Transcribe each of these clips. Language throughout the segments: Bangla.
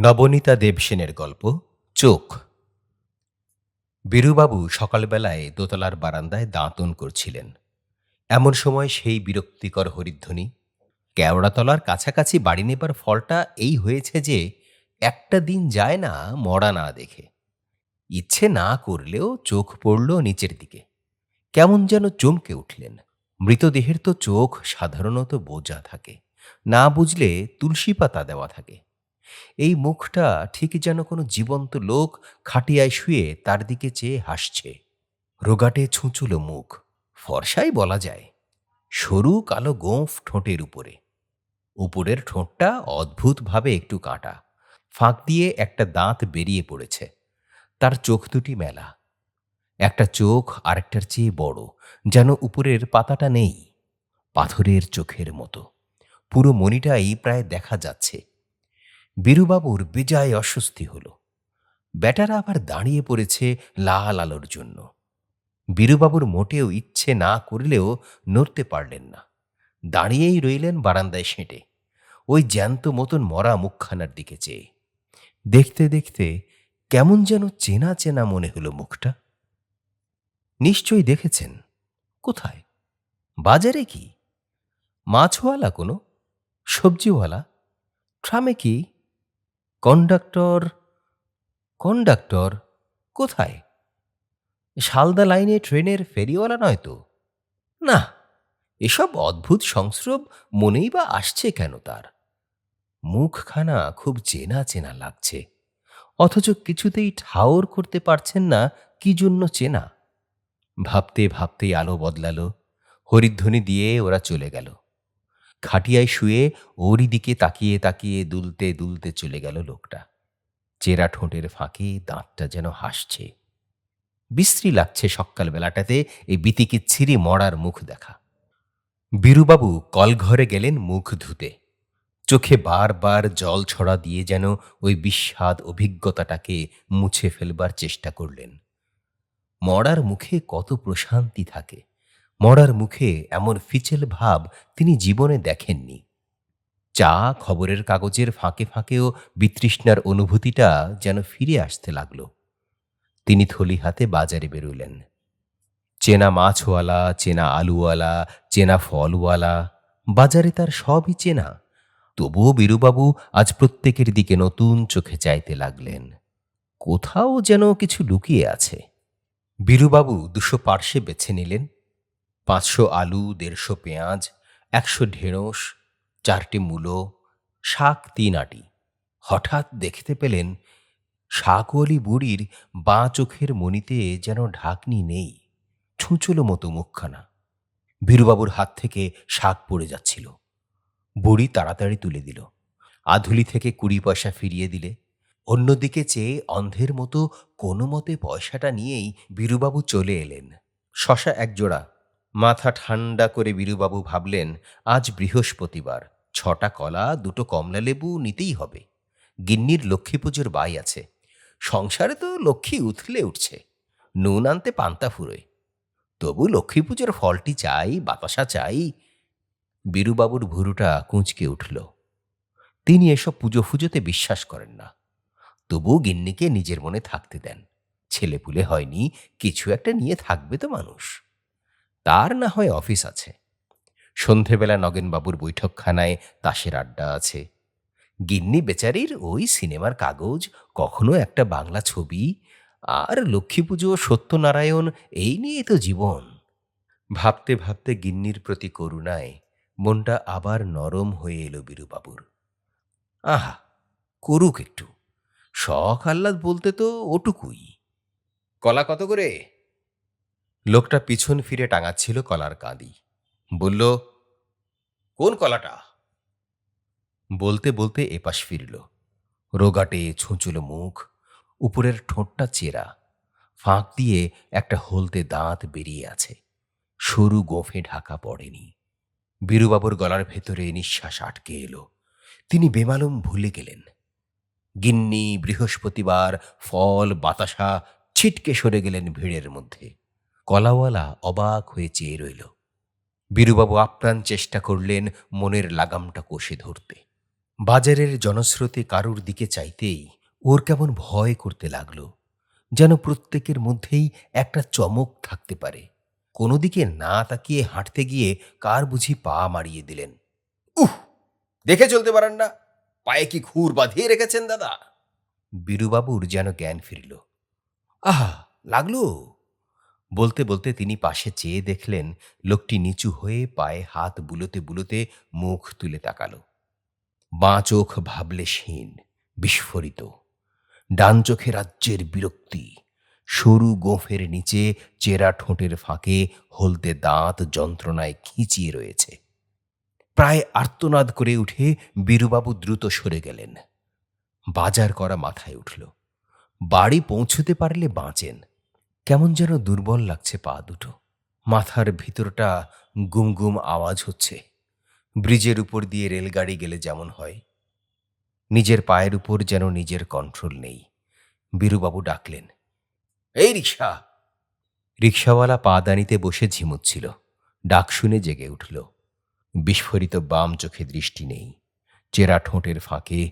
নবনীতা দেবসেনের গল্প, চোখ। বীরুবাবু সকালবেলায় দোতলার বারান্দায় দাঁতন করছিলেন। এমন সময় সেই বিরক্তিকর হরিধ্বনি, কেওড়াতলার কাছাকাছি বাড়ি নেবার ফলটা এই হয়েছে যে, একটা দিন যায় না মরা না দেখে। ইচ্ছে না করলেও চোখ পড়ল নিচের দিকে। কেমন যেন চমকে উঠলেন। মৃতদেহের তো চোখ সাধারণত বোঝা থাকে। না বুঝলে তুলসী পাতা দেওয়া থাকে। এই মুখটা ঠিক যেন কোনো জীবন্ত লোক খাটিয়ায় শুয়ে তার দিকে চেয়ে হাসছে। রোগাটে ছুঁচুলো মুখ, ফর্সাই বলা যায়। সরু কালো গোঁফ ঠোঁটের উপরে। উপরের ঠোঁটটা অদ্ভুতভাবে একটু কাটা। ফাঁক দিয়ে একটা দাঁত বেরিয়ে পড়েছে। তার চোখ দুটি মেলা। একটা চোখ আরেকটার চেয়ে বড়, যেন উপরের পাতাটা নেই। পাথরের চোখের মতো। পুরো মণিটাই প্রায় দেখা যাচ্ছে। বীরুবাবুর বেজায় অস্বস্তি হল। বেটারা আবার দাঁড়িয়ে পড়েছে লাল আলোর জন্য। বীরুবাবুর মোটেও ইচ্ছে না করলেও নড়তে পারলেন না। দাঁড়িয়েই রইলেন বারান্দায় সেঁটে। ওই জ্যান্ত মতন মরা মুখখানার দিকে চেয়ে। দেখতে দেখতে কেমন যেন চেনা চেনা মনে হলো মুখটা। নিশ্চয়ই দেখেছেন। কোথায়? বাজারে কি? মাছওয়ালা কোনো? সবজিওয়ালা? ট্রামে কি? কন্ডাক্টর কন্ডাক্টর, কোথায়? শালদা লাইনে ট্রেনের ফেরিওয়ালা নয় তো? না, এসব অদ্ভুত সংস্রব মনেই বা আসছে কেন তার? মুখখানা খুব চেনা চেনা লাগছে, অথচ কিছুতেই ঠাওর করতে পারছেন না কি জন্য চেনা। ভাবতে ভাবতে আলো বদলালো, হরিধ্বনি দিয়ে ওরা চলে গেল। খাটিয়ায় শুয়ে ওরই দিকে তাকিয়ে তাকিয়ে দুলতে দুলতে চলে গেল লোকটা। চেরা ঠোঁটের ফাঁকে দাঁতটা যেন হাসছে। বিশ্রী লাগছে সকালবেলাটাতে এই বিতিকিচ্ছিরি মরার মুখ দেখা। বীরুবাবু কলঘরে গেলেন মুখ ধুতে। চোখে বারবার জল ছড়া দিয়ে যেন ওই বিস্বাদ অভিজ্ঞতাটাকে মুছে ফেলবার চেষ্টা করলেন। মরার মুখে কত প্রশান্তি থাকে। মরার মুখে এমন ফিচেল ভাব তিনি জীবনে দেখেননি। চা খবরের কাগজের ফাঁকে ফাঁকেও বিতৃষ্ণার অনুভূতিটা যেন ফিরে আসতে লাগল। তিনি থলি হাতে বাজারে বেরোলেন। চেনা মাছওয়ালা, চেনা আলুওয়ালা, চেনা ফলওয়ালা, বাজারে তার সবই চেনা। তবুও বীরুবাবু আজ প্রত্যেকের দিকে নতুন চোখে চাইতে লাগলেন। কোথাও যেন কিছু লুকিয়ে আছে। বীরুবাবু দুশো পার্শ্বে বেছে নিলেন। পাঁচশো আলু, দেড়শো পেঁয়াজ, একশো ঢেঁড়স, চারটি মূলো, শাক তিন আটি। হঠাৎ দেখতে পেলেন শাকওয়ালি বুড়ির বাঁ চোখের মণিতে যেন ঢাকনি নেই, ছুঁচলো মতো মুখখানা। বীরুবাবুর হাত থেকে শাক পড়ে যাচ্ছিল। বুড়ি তাড়াতাড়ি তুলে দিল। আধুলি থেকে কুড়ি পয়সা ফিরিয়ে দিলে। অন্যদিকে চেয়ে অন্ধের মতো কোনো মতে পয়সাটা নিয়েই বীরুবাবু চলে এলেন। শশা একজোড়া মাথা ঠান্ডা করে বীরুবাবু ভাবলেন, আজ বৃহস্পতিবার, ছটা কলা, দুটো কমলা লেবু নিতেই হবে। গিন্নির লক্ষ্মী পুজোর বাই আছে। সংসারে তো লক্ষ্মী উথলে উঠছে। নুন আনতে পান্তা ফুরোয়। তবু লক্ষ্মী পুজোর ফলটি চাই, বাতাসা চাই। বীরুবাবুর ভুরুটা কুঁচকে উঠল। তিনি এসব পুজো ফুজোতে বিশ্বাস করেন না। তবু গিন্নিকে নিজের মনে থাকতে দেন। ছেলেপুলে হয়নি, কিছু একটা নিয়ে থাকবে তো মানুষ। তার না হয় অফিস আছে। সন্ধেবেলা নগেনবাবুর বৈঠকখানায় তাসের আড্ডা আছে। গিন্নি বেচারির ওই সিনেমার কাগজ, কখনো একটা বাংলা ছবি, আর লক্ষ্মী পুজো, সত্যনারায়ণ, এই নিয়ে তো জীবন। ভাবতে ভাবতে গিন্নির প্রতি করুণায় মনটা আবার নরম হয়ে এলো বীরুবাবুর। আহা, করুক একটু। শখ আহ্লাদ বলতে তো ওটুকুই। কলা কত করে? লোকটা পিছন ফিরে টাঙাচ্ছিল কলার কাঁদি। বলল, কোন কলাটা? বলতে বলতে এপাশ ফিরল। রোগাটে ছুঁচুলো মুখ, উপরের ঠোঁটটা চেরা, ফাঁক দিয়ে একটা হলদে দাঁত বেরিয়ে আছে। সরু গোফে ঢাকা পড়েনি। বীরুবাবুর গলার ভেতরে নিঃশ্বাস আটকে এলো। তিনি বেমালুম ভুলে গেলেন। গিন্নি, বৃহস্পতিবার ফল, বাতাসা, ছিটকে সরে গেলেন ভিড়ের মধ্যে। কলাওয়ালা অবাক হয়ে চেয়ে রইল। বীরুবাবু আপ্রাণ চেষ্টা করলেন মনের লাগামটা কষে ধরতে। বাজারের জনস্রোতে কারুর দিকে চাইতেই ওর কেমন ভয় করতে লাগল, যেন প্রত্যেকের মধ্যেই একটা চমক থাকতে পারে। কোনো দিকে না তাকিয়ে হাঁটতে গিয়ে কার বুঝি পা মারিয়ে দিলেন। উহ! দেখে চলতে পারেন না, পায়ে কি খুর বাঁধিয়ে রেখেছেন দাদা? বীরুবাবুর যেন জ্ঞান ফিরল। আহা, লাগল? বলতে বলতে তিনি পাশে চেয়ে দেখলেন লোকটি নিচু হয়ে পায়ে হাত বুলোতে বুলোতে মুখ তুলে তাকালো। বাঁ চোখ ভাবলে শীন বিস্ফোরিত। ডান চোখে রাজ্যের বিরক্তি। সরু গোফের নিচে চেরা ঠোঁটের ফাঁকে হলদে দাঁত যন্ত্রণায় খিঁচিয়ে রয়েছে। প্রায় আর্তনাদ করে উঠে বীরুবাবু দ্রুত সরে গেলেন। বাজার করা মাথায় উঠল। বাড়ি পৌঁছতে পারলে বাঁচেন। কেমন যেন দুর্বল লাগছে পা দুটো। মাথার ভিতরটা গুম গুম আওয়াজ হচ্ছে। ব্রিজের উপর দিয়ে রেলগাড়ি গেলে যেমন হয়। নিজের পায়ের উপর যেন নিজের কন্ট্রোল নেই। বীরুবাবু ডাকলেন, এই রিক্সা! রিক্সাওয়ালা পা দানিতে বসে ঝিমুচ্ছিল। ডাক শুনে জেগে উঠল। বিস্ফোরিত বাম চোখে দৃষ্টি নেই। চেরা ঠোঁটের ফাঁকে।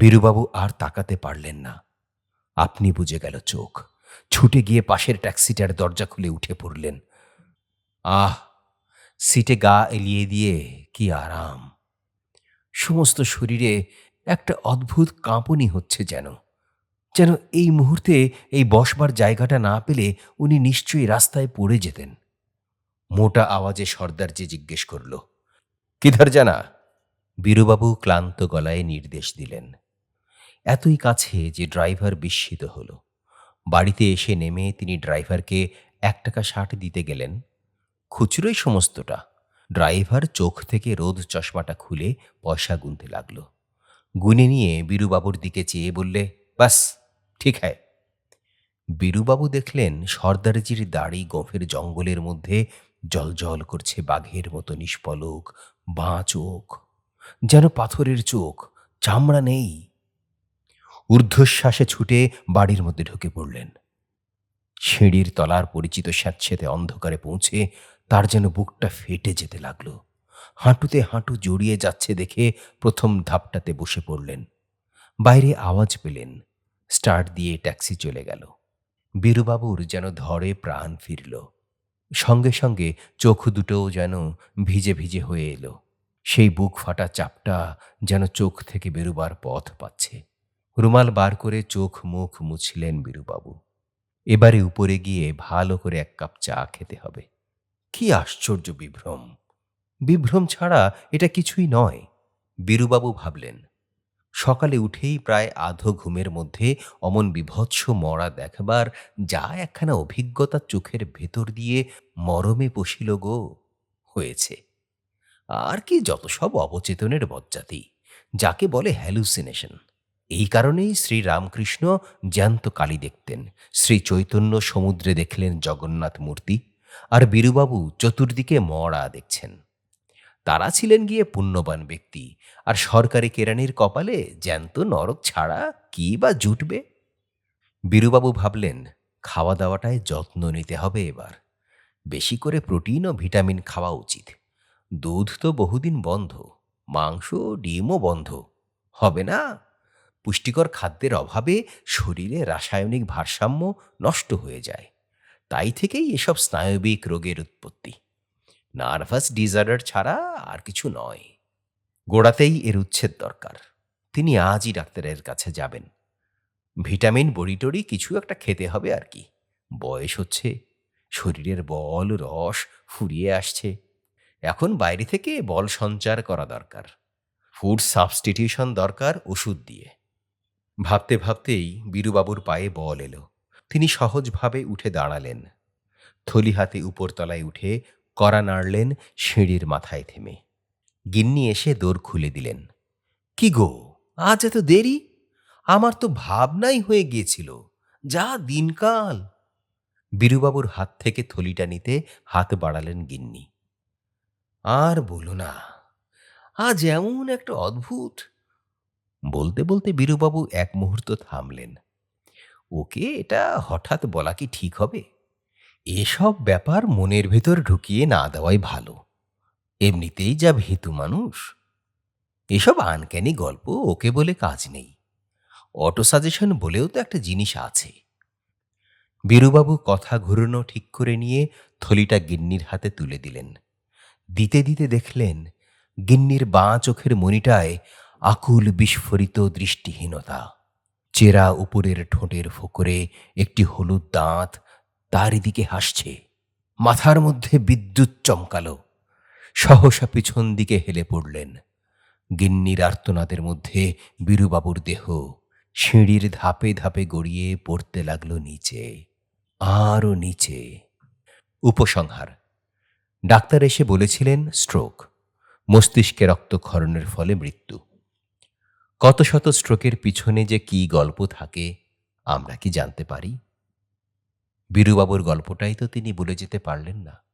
বীরুবাবু আর তাকাতে পারলেন না। আপনি বুঝে গেল চোখ। ছুটে গিয়ে পাশের ট্যাক্সিটার দরজা খুলে উঠে পড়লেন। আহ, সিটে গা এলিয়ে দিয়ে কি আরাম। সমস্ত শরীরে একটা অদ্ভুত কাঁপনি হচ্ছে যেন। যেন এই মুহূর্তে এই বসবার জায়গাটা না পেলে উনি নিশ্চয়ই রাস্তায় পড়ে যেতেন। মোটা আওয়াজে সর্দার যে জিজ্ঞেস করল, কিধার জানা? বীরুবাবু ক্লান্ত গলায় নির্দেশ দিলেন। এতই কাছে যে ড্রাইভার বিস্মিত হল। বাড়িতে এসে নেমে তিনি ড্রাইভারকে এক টাকা ষাট দিতে গেলেন। খুচরোই সমস্তটা। ড্রাইভার চোখ থেকে রোদ চশমাটা খুলে পয়সা গুনতে লাগল। গুনে নিয়ে বীরুবাবুর দিকে চেয়ে বললে, বাস, ঠিক হ্যায়। বীরুবাবু দেখলেন সর্দারজির দাড়ি গোফের জঙ্গলের মধ্যে জলজল করছে বাঘের মতো নিষ্পলক, বাঁ চোখ। যেন পাথরের চোখ, চামড়া নেই। ঊর্ধ্বশ্বাসে ছুটে বাড়ির মধ্যে ঢুকে পড়লেন। সিঁড়ির তলার পরিচিত স্যাঁতসেতে অন্ধকারে পৌঁছে তার যেন বুকটা ফেটে যেতে লাগল। হাঁটুতে হাঁটু জড়িয়ে যাচ্ছে দেখে প্রথম ধাপটাতে বসে পড়লেন। বাইরে আওয়াজ পেলেন। স্টার্ট দিয়ে ট্যাক্সি চলে গেল। বীরুবাবুর যেন ধরে প্রাণ ফিরল। সঙ্গে সঙ্গে চোখ দুটোও যেন ভিজে ভিজে হয়ে এলো। সেই বুক ফাটা চাপটা যেন চোখ থেকে বেরোবার পথ পাচ্ছে। রুমাল বার করে চোখ মুখ মুছলেন বীরুবাবু। এবারে উপরে গিয়ে ভালো করে এক কাপ চা খেতে হবে। কি আশ্চর্য বিভ্রম! বিভ্রম ছাড়া এটা কিছুই নয়, বীরুবাবু ভাবলেন। সকালে উঠেই প্রায় আধো ঘুমের মধ্যে অমন বিভৎস মরা দেখবার যা একখানা অভিজ্ঞতা চোখের ভেতর দিয়ে মরমে পশিল গো, হয়েছে। আর কি যত সব অবচেতনের বজ্জাতি, যাকে বলে হ্যালুসিনেশন এই কারণেই শ্রী রামকৃষ্ণ জ্যান্ত কালী দেখতেন। শ্রী চৈতন্য সমুদ্রে দেখলেন জগন্নাথ মূর্তি আর বীরুবাবু চতুর্দিকে মরা দেখছেন। তারা ছিলেন গিয়ে পুণ্যবান ব্যক্তি আর সরকারি কেরানির কপালে জ্যান্ত নরক ছাড়া কি বা জুটবে? বীরুবাবু ভাবলেন, খাওয়া দাওয়াটায় যত্ন নিতে হবে এবার। বেশি করে প্রোটিন ও ভিটামিন খাওয়া উচিত। দুধ তো বহুদিন বন্ধ, মাংস, ডিমও বন্ধ। হবে না? পুষ্টিকর খাদ্যের অভাবে শরীরে রাসায়নিক ভারসাম্য নষ্ট হয়ে যায়। তাই থেকেই এসব স্নায়বিক রোগের উৎপত্তি। নার্ভাস ডিজার্ডার ছাড়া আর কিছু নয়। গোড়াতেই এর উচ্ছেদ দরকার। তিনি আজই ডাক্তারের কাছে যাবেন। ভিটামিন বড়িটড়ি কিছু একটা খেতে হবে আর কি। বয়স হচ্ছে, শরীরের বল রস ফুরিয়ে আসছে। এখন বাইরে থেকে বল সঞ্চার করা দরকার। ফুড সাবস্টিটিউশন দরকার ওষুধ দিয়ে। ভাবতে ভাবতেই বীরুবাবুর পায়ে বল এলো। তিনি সহজভাবে উঠে দাঁড়ালেন। থলি হাতে উপরতলায় উঠে কড়া নাড়লেন সিঁড়ির মাথায় থেমে। গিন্নি এসে দোর খুলে দিলেন। কি গো, আজ এত দেরি? আমার তো ভাবনাই হয়ে গিয়েছিল। যা দিনকাল! বীরুবাবুর হাত থেকে থলিটা নিতে হাত বাড়ালেন গিন্নি। আর বলো না, আজ এমন একটা অদ্ভুত বলতে বলতে বীরুবাবু এক মুহূর্ত থামলেন। ওকে, এটা হঠাৎ বলা কি ঠিক হবে? এসব ব্যাপার মনের ভেতর ঢুকিয়ে না দেওয়াই ভালো। এমনিতেই যা ভীতু মানুষ। এসব আনক্যানি গল্প ওকে বলে কাজ নেই। অটো সাজেশন বলেও তো একটা জিনিস আছে। বীরুবাবু কথা ঘুরনো ঠিক করে নিয়ে থলিটা গিন্নির হাতে তুলে দিলেন। দিতে দিতে দেখলেন, গিন্নির বাঁ চোখের মনিটায় আকুল বিস্ফোরিত দৃষ্টিহীনতা। চেরা উপরের ঠোঁটের ফোকরে একটি হলুদ দাঁত তার দিকে হাসছে। মাথার মধ্যে বিদ্যুৎ চমকালো। সহসা পিছন দিকে হেলে পড়লেন। গিন্নির আর্তনাদের মধ্যে বীরুবাবুর দেহ সিঁড়ির ধাপে ধাপে গড়িয়ে পড়তে লাগল নিচে, আরও নিচে। উপসংহার। ডাক্তার এসে বলেছিলেন, স্ট্রোক। মস্তিষ্কে রক্তক্ষরণের ফলে মৃত্যু। কত শত স্ট্রোকের পিছনে যে কি গল্প থাকে, আমরা কি জানতে পারি? বীরুবাবুর গল্পটাই তো তিনি বলে যেতে পারলেন না।